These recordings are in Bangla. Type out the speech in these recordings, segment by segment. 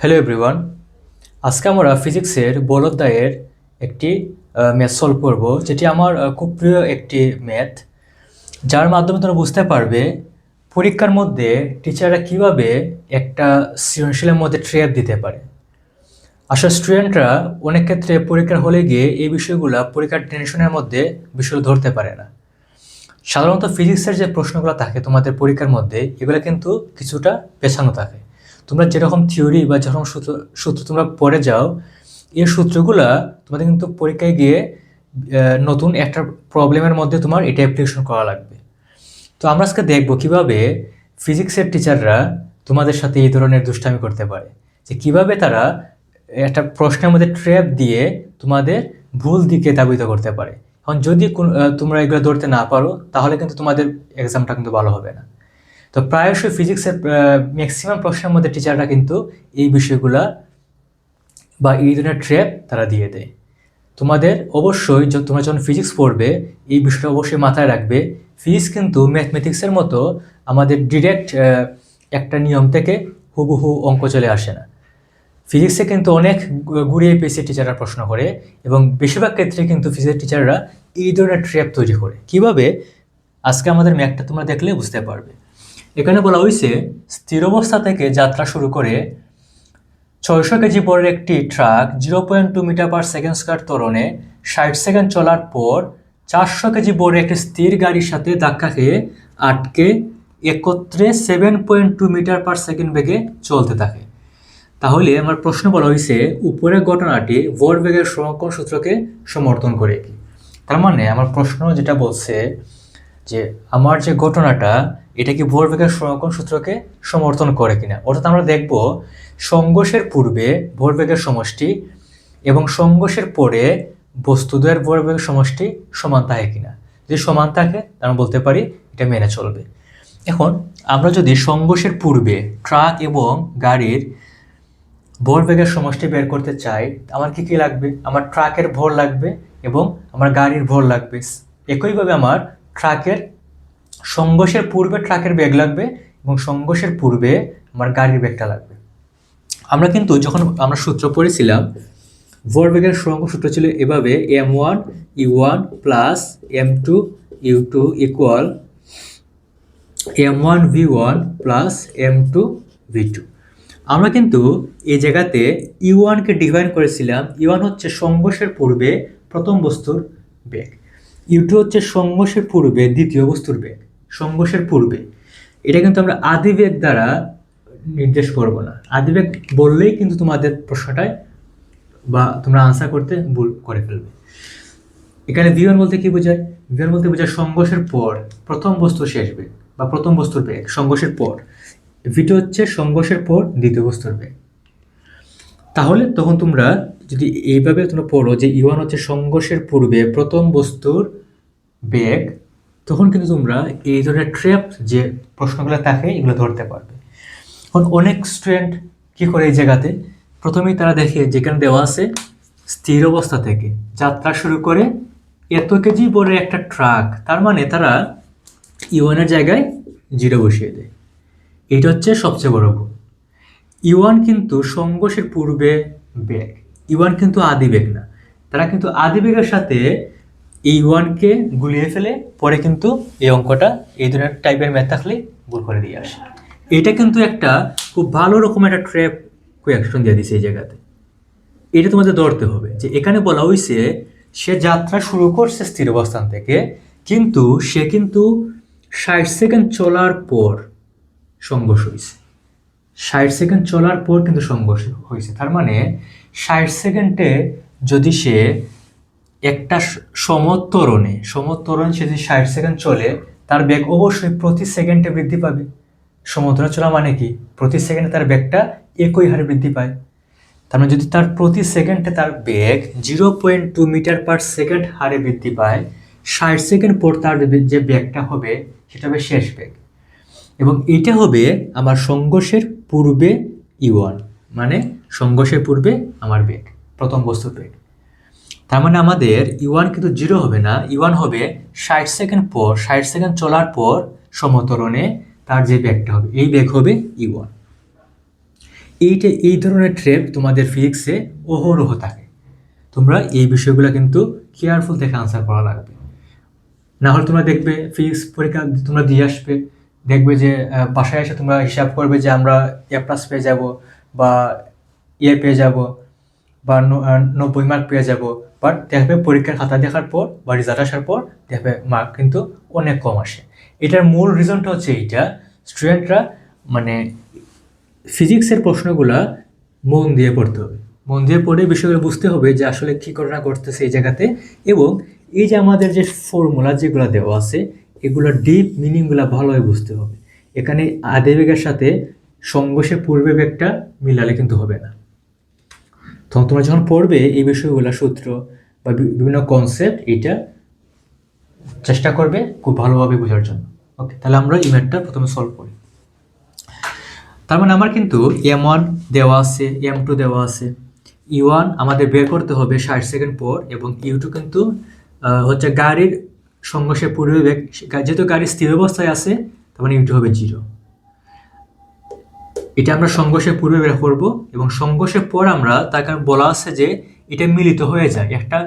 হ্যালো এভরিওয়ান আজকে আমরা ফিজিক্সের বল অধ্যায়ের একটি ম্যাথ সলভ করব, যেটি আমার খুব প্রিয় একটি ম্যাথ যার মাধ্যমে তোমরা বুঝতে পারবে পরীক্ষার মধ্যে টিচাররা কীভাবে একটা সৃজনশীলের মধ্যে ট্রেপ দিতে পারে। আসলে স্টুডেন্টরা অনেক ক্ষেত্রে পরীক্ষার হলে গিয়ে এই বিষয়গুলো পরীক্ষার টেনশনের মধ্যে বিষয়গুলো ধরতে পারে না। সাধারণত ফিজিক্সের যে প্রশ্নগুলো থাকে তোমাদের পরীক্ষার মধ্যে, এগুলো কিন্তু কিছুটা পেছানো থাকে। তোমরা যেরকম থিওরি বা যেরকম সূত্র সূত্র তোমরা পড়ে যাও, এই সূত্রগুলা তোমাদের কিন্তু পরীক্ষায় গিয়ে নতুন একটা প্রবলেমের মধ্যে তোমার এটা অ্যাপ্লিকেশন করা লাগবে। তো আমরা আজকে দেখব কীভাবে ফিজিক্সের টিচাররা তোমাদের সাথে এই ধরনের দুষ্টামি করতে পারে। যে কীভাবে তারা একটা প্রশ্নের মধ্যে ট্র্যাপ দিয়ে তোমাদের ভুল দিকে ধাবিত করতে পারে। এখন যদি তোমরা এগুলো ধরতে না পারো, তাহলে কিন্তু তোমাদের এক্সামটা কিন্তু ভালো হবে না। তো প্রায়শই ফিজিক্সের ম্যাক্সিমাম প্রশ্নের মধ্যে টিচাররা কিন্তু এই বিষয়গুলা বা এই ধরনের ট্র্যাপ তারা দিয়ে দেয়। তোমাদের অবশ্যই তোমরা যখন ফিজিক্স পড়বে, এই বিষয়টা অবশ্যই মাথায় রাখবে। ফিজিক্স কিন্তু ম্যাথমেটিক্সের মতো আমাদের ডিরেক্ট একটা নিয়ম থেকে হুবহু অঙ্ক চলে আসে না। ফিজিক্সে কিন্তু অনেক ঘুরিয়ে পেয়েছে টিচাররা প্রশ্ন করে এবং বেশিরভাগ ক্ষেত্রে কিন্তু ফিজিক্সের টিচাররা এই ধরনের ট্র্যাপ তৈরি করে। কীভাবে? আজকে আমাদের ম্যাথটা তোমরা দেখলে বুঝতে পারবে। এখানে বলা হয়েছে স্থির অবস্থা থেকে যাত্রা শুরু করে ছয়শো কেজি বড়ের একটি truck zero point two metre per second square তরণে ষাট সেকেন্ড চলার পর চারশো কেজি বড়ের একটি স্থির গাড়ির সাথে ধাক্কা খেয়ে আটকে একত্রে seven point two metre per second বেগে চলতে থাকে। তাহলে আমার প্রশ্ন বলা হয়েছে উপরের ঘটনাটি ভরবেগের সমকোণ সূত্রকে সমর্থন করে তার মানে আমার প্রশ্ন যেটা বলছে যে, আমার যে ঘটনাটা এটা কি ভরবেগের সংরক্ষণ সূত্রকে সমর্থন করে কিনা? অর্থাৎ আমরা দেখব সংঘর্ষের পূর্বে ভরবেগের সমষ্টি এবং সংঘর্ষের পরে বস্তুদ্বয়ের ভরবেগের সমষ্টি সমান থাকে কিনা? যদি সমান থাকে আমরা বলতে পারি এটা মেনে চলবে। এখন আমরা যদি সংঘর্ষের পূর্বে ট্রাক এবং গাড়ির ভর বেগের সমষ্টি বের করতে চাই, আমার কি কি লাগবে? আমার ট্রাকের ভর লাগবে এবং আমার গাড়ির ভর লাগবে। একইভাবে আমার ট্রাকের সংঘর্ষের পূর্বে ট্রাকের ব্যাগ লাগবে এবং সংঘর্ষের পূর্বে আমার গাড়ির ব্যাগটা লাগবে। আমরা কিন্তু যখন আমরা সূত্র পড়েছিলাম, ভর বেগের সরঙ্গ সূত্র ছিল এভাবে M one U one plus M two U two equal M one V one plus M two V two আমরা কিন্তু এই জায়গাতে ইউ ওয়ানকে ডিভাইন করেছিলাম। ইউ ওয়ান হচ্ছে সংঘর্ষের পূর্বে প্রথম বস্তুর বেগ ইউ টু হচ্ছে সংঘর্ষের পূর্বে দ্বিতীয় বস্তুর বেগ সংঘর্ষের পূর্বে। এটা কিন্তু আমরা আদিবেগ দ্বারা নির্দেশ করব না। আদিবেগ বললেই কিন্তু তোমাদের প্রশ্নটায় বা তোমরা আনসার করতে ভুল করে ফেলবে। এখানে ভিওয়ান বলতে কি বোঝায়? ভিওয়ান বলতে বোঝায় সংঘর্ষের পর, প্রথম বস্তু শেষ বেগ বা প্রথম বস্তুর বেগ, সংঘর্ষের পর। ভিটো হচ্ছে সংঘর্ষের পর দ্বিতীয় বস্তুর বেগ। তাহলে তখন তোমরা যদি এইভাবে তোমরা পড়ো যে ইওয়ান হচ্ছে সংঘর্ষের পূর্বে প্রথম বস্তুর বেগ তখন কিন্তু তোমরা এই ধরনের ট্র্যাপ যে প্রশ্নগুলো থাকে, এগুলো ধরতে পারবে। এখন অনেক স্টুডেন্ট কি করে এই জায়গাতে? প্রথমেই তারা দেখে যেখানে দেওয়া আছে, স্থির অবস্থা থেকে। যাত্রা শুরু করে এত কেজি বড় একটা ট্রাক তার মানে তারা ইওয়ানের জায়গায় জিরো বসিয়ে দেয়। এটা হচ্ছে সবচেয়ে বড় ভুল। ইওয়ান কিন্তু সংঘর্ষের পূর্বে বেগ। ইউয়ান কিন্তু আদি বেগ না। তারা কিন্তু আদি বেগের সাথে এই ওয়ানকে গুলিয়ে ফেলে, পরে কিন্তু এই অঙ্কটা এই ধরনের টাইপের ম্যাথ থাকলে ভুল করে দিয়ে আসে। এটা কিন্তু একটা খুব ভালো রকম একটা ট্র্যাপ কোয়াকশন দিয়ে দিছে এই জায়গাতে। এটা তোমাদের ধরতে হবে যে এখানে বলা হয়েছে সে যাত্রা শুরু করছে স্থির অবস্থান থেকে, কিন্তু সে কিন্তু ষাট সেকেন্ড চলার পর সংঘর্ষ হয়েছে ষাট সেকেন্ড চলার পর কিন্তু সংঘর্ষ হয়েছে তার মানে ষাট সেকেন্ডে যদি সে একটা স- সমত্বরণে সমত্বরণ সে যদি ষাট সেকেন্ড চলে, তার বেগ অবশ্যই প্রতি সেকেন্ডে বৃদ্ধি পাবে। সমত্বরণ চলা মানে কি? প্রতি সেকেন্ডে তার বেগটা একই হারে বৃদ্ধি পায়। তার মানে যদি তার প্রতি সেকেন্ডে তার বেগ zero point two metre per second হারে বৃদ্ধি পায়, ষাট সেকেন্ড পর তার যে- বেগটা হবে, সেটা হবে শেষ বেগ। এবং এটা হবে আমার সংঘর্ষের পূর্বে ইওয়ান মানে সংঘর্ষের পূর্বে আমার বেগ, প্রথম বস্তুর বেগ। তার মানে আমাদের ইওয়ান কিন্তু জিরো হবে না। ইওয়ান হবে ষাট সেকেন্ড পর, ষাট সেকেন্ড চলার পর সমতরণে তার যে বেগটা হবে, এই বেগ হবে ইওয়ান এইটা, এই ধরনের ট্রেপ তোমাদের ফিজিক্সে অহরহ থাকে। তোমরা এই বিষয়গুলো কিন্তু কেয়ারফুল দেখে আনসার করা লাগবে। না হলে তোমরা দেখবে ফিজিক্স পরীক্ষা তোমরা দিয়ে আসবে। দেখবে যে বাসায় এসে তোমরা হিসাব করবে যে আমরা এ প্লাস পেয়ে যাব বা এ পেয়ে যাব বা নব্বই মার্ক পেয়ে যাব। বাট দেখবে পরীক্ষার খাতা দেখার পর বা রেজাল্ট আসার পর দেখবে মার্ক কিন্তু অনেক কম আসে। এটার মূল রিজনটা হচ্ছে এইটা স্টুডেন্টরা মানে ফিজিক্সের প্রশ্নগুলা মন দিয়ে পড়তে হবে। মন দিয়ে পড়ে বিষয়গুলো বুঝতে হবে যে আসলে কী ঘটনা ঘটতেছে এই জায়গাতে এবং এই যে আমাদের যে ফর্মুলা যেগুলো দেওয়া আছে এগুলোর ডিপ মিনিংগুলো ভালোভাবে বুঝতে হবে। এখানে আদিবেগের সাথে সংঘর্ষের পূর্বে বেগটা মিলালে কিন্তু হবে না। তখন তোমরা যখন পড়বে এই বিষয়গুলো সূত্র বা বিভিন্ন কনসেপ্ট এটা চেষ্টা করবে খুব ভালোভাবে বোঝার জন্য। ওকে তাহলে আমরা ইমেটটা প্রথমে সলভ করি। তার মানে আমার কিন্তু এম ওয়ান দেওয়া আছে এম টু দেওয়া আছে। ই ওয়ান আমাদের বের করতে হবে ষাট সেকেন্ড পর এবং ইউ টু কিন্তু হচ্ছে গাড়ির সংঘর্ষের পূর্বে যেহেতু গাড়ি স্থির অবস্থায় আছে, তার মানে ইউ টু হবে জিরো এটা আমরা সংঘর্ষের পূর্বে বের করব এবং সংঘর্ষের পর আমরা কারণ বলা আছে যে এটা মিলিত হয়ে যায়। একটা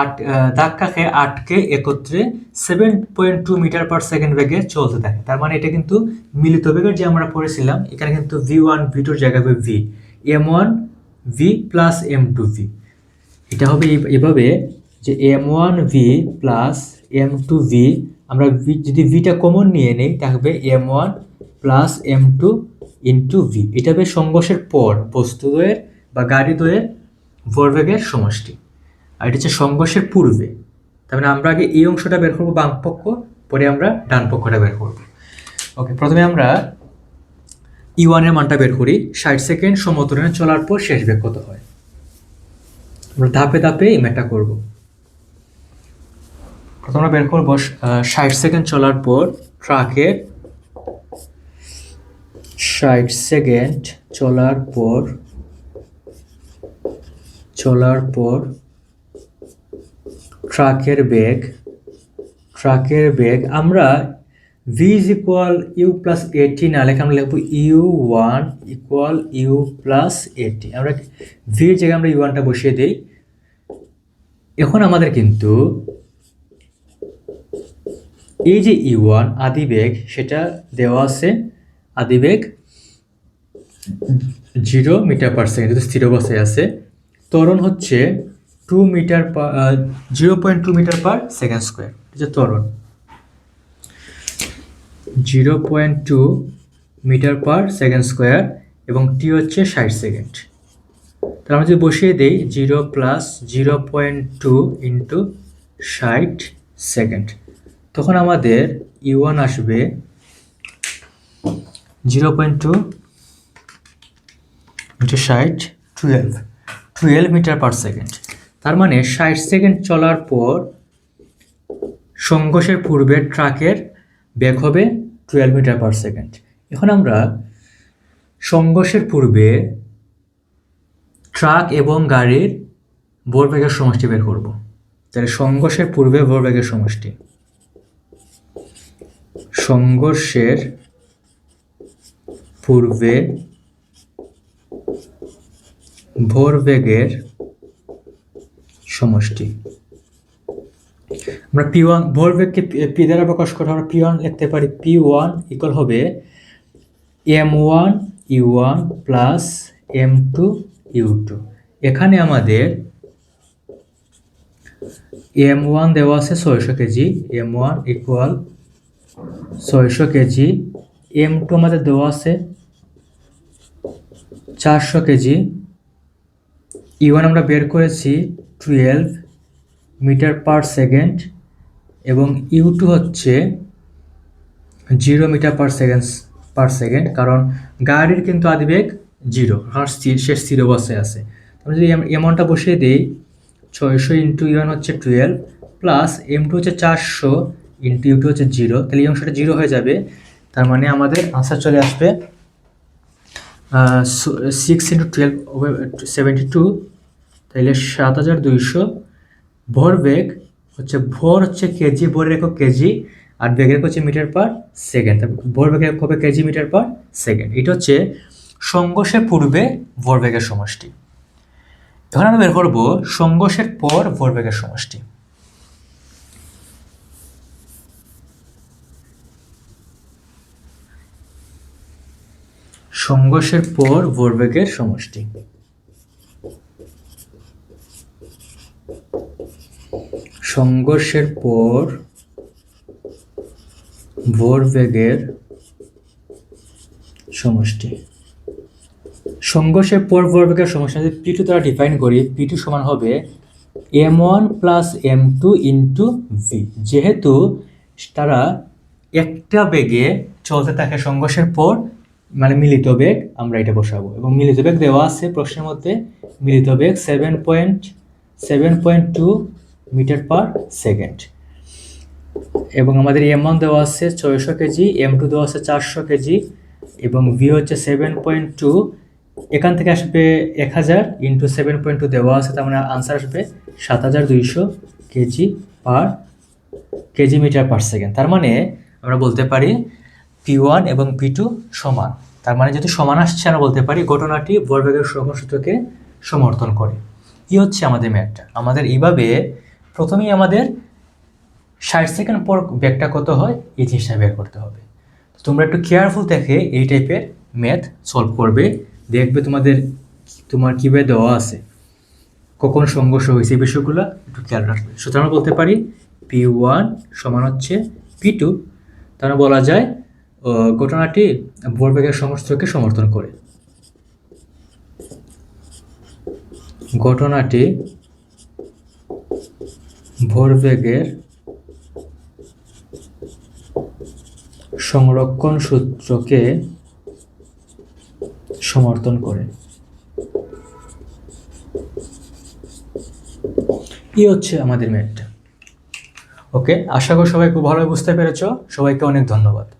আট আহ, ধাক্কা খেয়ে আটকে একত্রে seven point two metre per second বেগে চলতে থাকে। তার মানে এটা কিন্তু মিলিত বেগের যে আমরা পড়েছিলাম এখানে কিন্তু ভি ওয়ান ভি টুর জায়গায় হবে V M one V plus M two V এটা হবে এভাবে যে M one V plus M two V আমরা যদি ভিটা কমন নিয়ে নেই থাকবে M one plus M two into V এটা হবে সংঘর্ষের পর বস্তুদ্বয়ের বা গাড়ি দ্বয়ের ভরবেগের সমষ্টি। আর এটা হচ্ছে সংঘর্ষের পূর্বে। তার মানে আমরা আগে এই অংশটা বের করব, বাম পক্ষ, পরে আমরা ডান পক্ষটা বের করব। ওকে প্রথমে আমরা ই ওয়ানের মানটা বের করি। ষাট সেকেন্ড সমতরণে চলার পর শেষ বেগ কত হয়? আমরা ধাপে ধাপে এই ম্যাটটা করব। প্রথমে বের করব ষাট সেকেন্ড চলার পর ট্রাকের ষাট সেকেন্ড চলার পর চলার পর ট্রাকের বেগ ট্রাকের বেগ, আমরা V is equal U plus A T না লেখা আমরা লিখব U one equal U plus A T আমরা ভি এর জায়গায় আমরা ওয়ানটা বসিয়ে দিই। এখন আমাদের কিন্তু এই যে ইউ ওয়ান আদি বেগ, সেটা দেওয়া আছে আদিবেগ জিরো মিটার পার সেকেন্ড যদি স্থির অবস্থায় আছে। ত্বরণ হচ্ছে two metre per zero point two metre per second square হচ্ছে ত্বরণ। Zero point two metre per second square এবং টি হচ্ছে ষাট সেকেন্ড। তাহলে আমরা যদি বসিয়ে দিই, zero plus zero point two into ষাট সেকেন্ড, তখন আমাদের ইউ ওয়ান আসবে জিরো পয়েন্ট টু ইন্টু ষাট twelve twelve metre per second তার মানে ষাট সেকেন্ড চলার পর সংঘর্ষের পূর্বে ট্রাকের বেগ হবে টুয়েলভ মিটার পার সেকেন্ড এখন আমরা সংঘর্ষের পূর্বে ট্রাক এবং গাড়ির ভরবেগের সমষ্টি বের করব। তাহলে সংঘর্ষের পূর্বে ভরবেগের সমষ্টি। সংঘর্ষের পূর্বে ভরবেগের সমষ্টি। আমরা পি ওয়ান, ভরবেগকে পি দ্বারা প্রকাশ করে আমরা পি ওয়ান লিখতে পারি, পি ওয়ান ইকুয়াল হবে M one U one plus M two U two. এখানে আমাদের এম ওয়ান দেওয়া আছে ছয়শো কেজি, এম ওয়ান ইকুয়াল ছয়শো কেজি এম টু আমাদের দেওয়া আছে চারশো কেজি। ইওয়ান আমরা বের করেছি টুয়েলভ মিটার পার সেকেন্ড এবং ইউ টু হচ্ছে zero metre per second per second কারণ গাড়ির কিন্তু আদিবেগ জিরো স্থির, সে স্থির অবস্থায় আছে। আমরা যদি এমনটা বসিয়ে দিই, ছয়শো ইন্টু ইউন হচ্ছে টুয়েলভ প্লাস এম টু হচ্ছে চারশো ইন্টু ইউ টু হচ্ছে জিরো তাহলে এই অংশটা জিরো হয়ে যাবে। তার মানে আমাদের আনসার চলে আসবে six into twelve seventy two তাহলে সাত হাজার দুইশো। ভরবেগ হচ্ছে, ভর হচ্ছে কেজি, ভরের একক কেজি, আর বেগের একক হচ্ছে মিটার পার সেকেন্ড। ভর বেগের একক হবে কেজি, মিটার পার সেকেন্ড। এটা হচ্ছে সংঘর্ষের পূর্বে ভরবেগের সমষ্টি। এখন আমরা বের করব সংঘর্ষের পর ভরবেগের সমষ্টি। সংঘর্ষের পর ভরবেগের সমষ্টি। সংঘর্ষের পর ভরবেগের সমষ্টি। সংঘর্ষের পর ভরবেগের সমষ্টি যদি পি টু দ্বারা ডিফাইন করি পি টু সমান হবে M one plus M two into V যেহেতু তারা একটা বেগে চলতে থাকে সংঘর্ষের পর মানে মিলিত বেগ আমরা এটা বসাবো। এবং মিলিত বেগ দেওয়া আছে প্রশ্নের মধ্যে, মিলিত বেগ seven point seven point two metre per second এবং আমাদের এম ওয়ান দেওয়া আছে ছয়শো কেজি এম টু দেওয়া আছে চারশো কেজি, এবং ভি হচ্ছে সেভেন পয়েন্ট টু এখান থেকে আসবে এক হাজার ইন্টু সেভেন পয়েন্ট টু দেওয়া আছে, তার মানে আনসার আসবে সাত হাজার দুইশো কেজি পার কেজি মিটার পার সেকেন্ড তার মানে আমরা বলতে পারি পি ওয়ান এবং পি টু সমান। তার মানে যদি সমান আসছে, আমরা বলতে পারি ঘটনাটি ভরবেগের সূত্রকে সমর্থন করে। ই হচ্ছে আমাদের ম্যাথটা আমাদের এইভাবে প্রথমেই আমাদের ষাট সেকেন্ড পর ব্যাগটা কত হয়, এই জিনিসটা বের করতে হবে। তোমরা একটু কেয়ারফুল দেখে এই টাইপের ম্যাথ সলভ করবে। দেখবে তোমাদের তোমার কীভাবে দেওয়া আছে। কখন সংঘর্ষ হয়েছে এই বিষয়গুলো একটু খেয়াল রাখবে। সুতরাং বলতে পারি পি ওয়ান সমান হচ্ছে পি টু তাহলে বলা যায় ঘটনাটি ভরবেগের সমস্তকে সমর্থন করে। ঘটনাটি ভরবেগের সংরক্ষণ সূত্রকে সমর্থন করে। এই হচ্ছে আমাদের ম্যাথটা ওকে, আশা করি সবাই খুব ভালোভাবে বুঝতে পেরেছ। সবাইকে অনেক ধন্যবাদ।